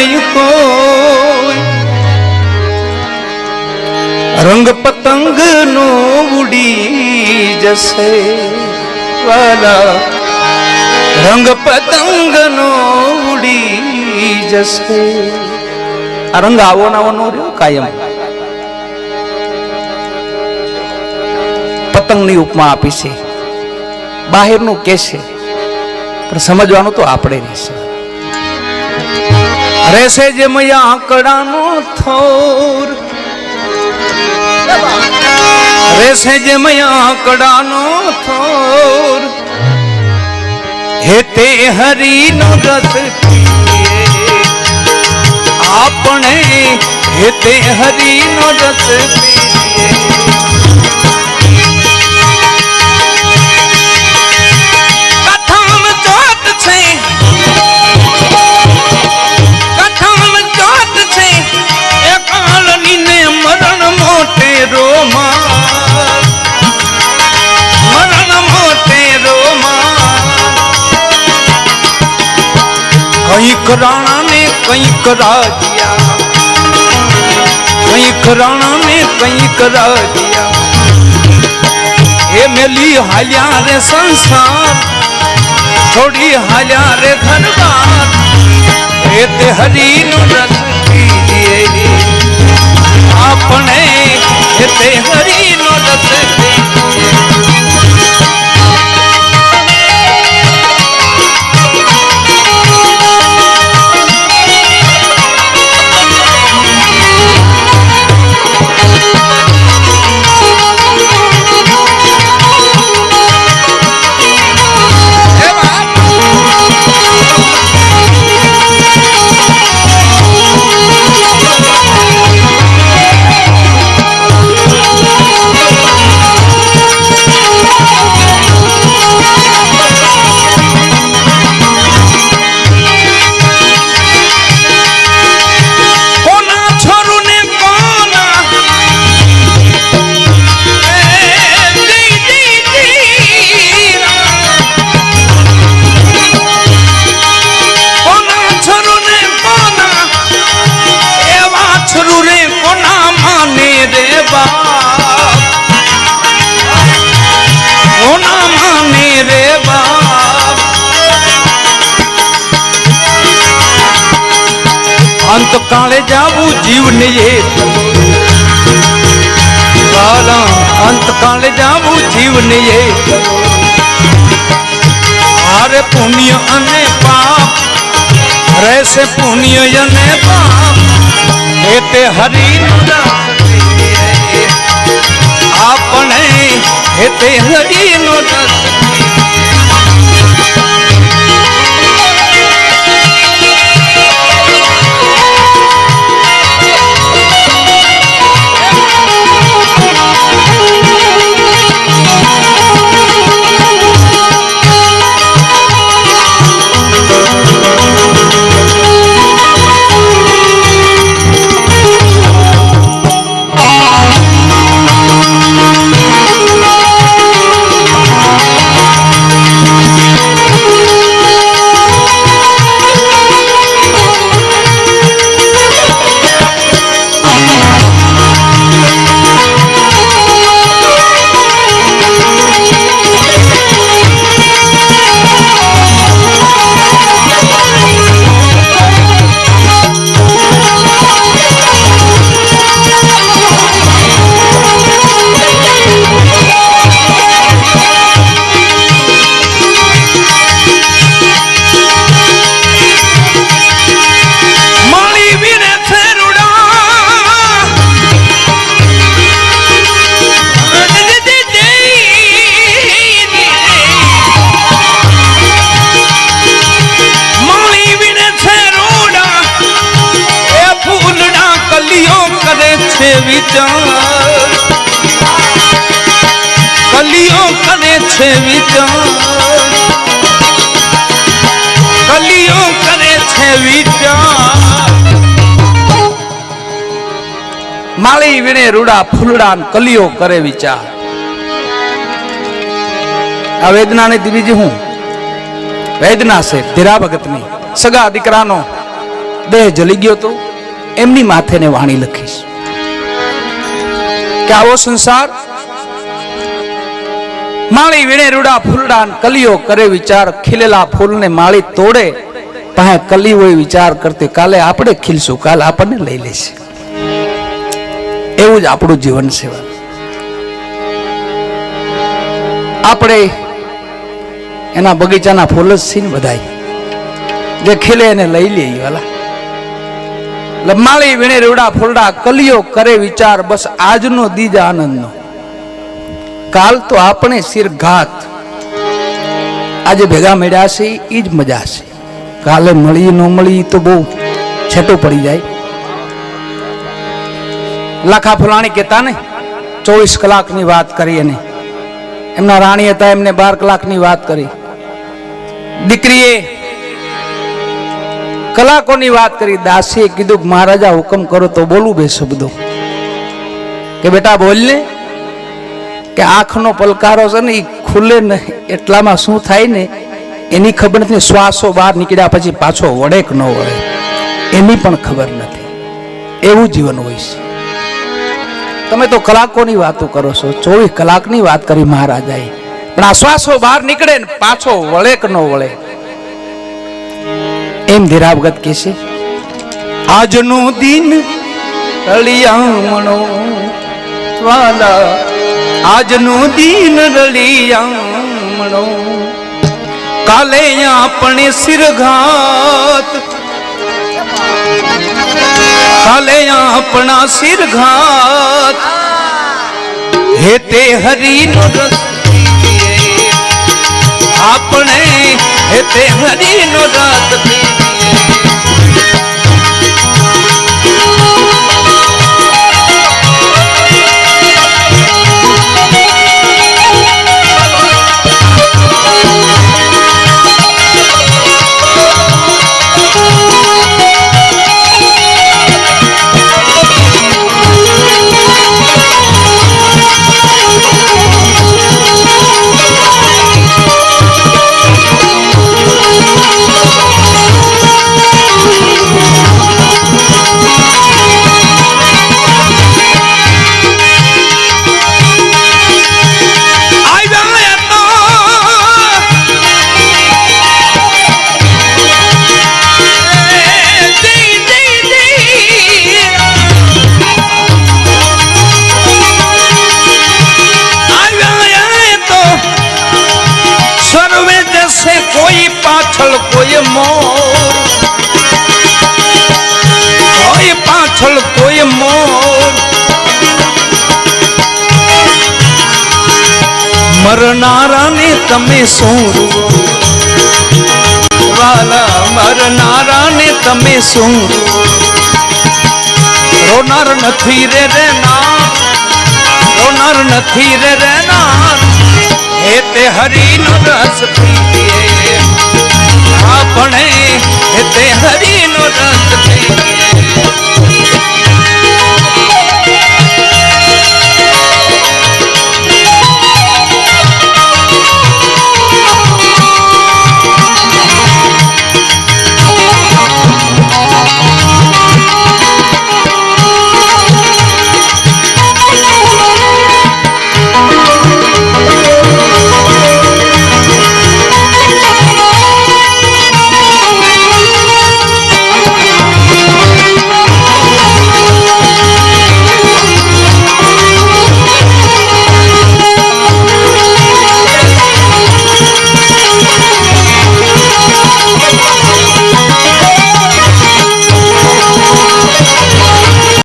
નહીં રંગ પતંગ નો ઉડી જશે વાલા. રંગ પતંગ નો ઉડી જશે. આ રંગ આવો નાવો નો રહ્યો, કાયમ. પતંગની ઉપમા આપી છે. બહારનું કે પણ સમજવાનું તો આપણે રહેશે. રહેશે જે મૈયા આંકડાનો થોર. રહેશે જે મૈયા આંકડાનો થોર. હે તે હરિનો રસ આપણે હે તે હરિનો રસ પીએ. રાણા ને કંઈક રાજ્યા કંઈક રાણા ને કંઈક રાજ્યા એ મેલી હાલ્યા રે સંસાર, છોડી હાલ્યા રે ઘરબાર. એ તે હરીનું રસ આપણે તે હરીનો રસ અંત કાળે જાવું જીવને અંત કાળે જાવું જીવને હારે પુણ્ય અને પાપ, રહેશે પુણ્ય અને પાપ એ તે પીએ. આપણે એ તે હરિનું રસ પીએ. માળી વીણે રૂડા ફૂલડા કલિયો કરે વિચાર. આ વેદના ને બીજી હું? વેદના છે, ધીરા ભગતની. સગા દીકરાનો દેહ જલી ગયો તો એમની માથે ને વાણી લખીશ. કે આવો સંસાર? માળી વીણે રૂડા ફૂલડા કલીઓ કરે વિચાર, ખીલેલા ફૂલને માળી તોડે, પાસે કલી હોય વિચાર કરતી, કાલે આપણે ખીલશું, કાલે આપણને લઈ લેશે. એવું જ આપણું જીવન સેવા. આપણે એના બગીચાના ફૂલ જ છીએ ને જે ખીલે એને લઈ લઈએ વાલા. લમાળી વીણે રેવડા ફોલડા, કલિયો કરે વિચાર, બસ આજનો દીજ આનંદનો. કાલ તો આપણે શિર ઘાત આજે ભેગા મળ્યા છે એ જ મજા છે. કાલે મળી, ન મળી તો બહુ છેટો પડી જાય. લાખા ફુલાણી કહેતા ને, ચોવીસ કલાકની વાત કરી એને. એમના રાણી હતા એમને બાર કલાકની વાત કરી. દીકરીએ કલાકોની વાત કરી, દાસીએ કીધું મહારાજા, હુકમ કરો તો બોલું બે શબ્દો. કે, બેટા, બોલ ને. કે, આંખનો પલકારો છે ને એ ખુલે ને, એટલામાં શું થાય ને, એની ખબર નથી. શ્વાસો બહાર નીકળ્યા પછી પાછો વળે કે ન વળે, એની પણ ખબર નથી. એવું જીવન હોય છે. તમે તો કલાકોની વાતો કરો છો. ચોવીસ કલાકની વાત કરી મહારાજાએ. પણ આ શ્વાસો બહાર નીકળે ને, પાછો વળે કે ન વળે એમ ધીરાવગત કે છે, આજનું દિન રળિયામણો વાલા આજનું દિન રળિયામણો કાલે આપણે સિરઘાત કાલે આપણા સિરઘાત હેતે હરીનો રસ પીએ. આપણે હેતે હરીનો રસ પીએ. મરનારાને તમે રૂઓ? વાલા, મરનારાને તમે રૂઓ? રોનાર નથી રે રે ના રોનાર નથી રે રે ના હે તે હરીનો રસ પીએ આપણે હે તે હરીનો રસ પીએ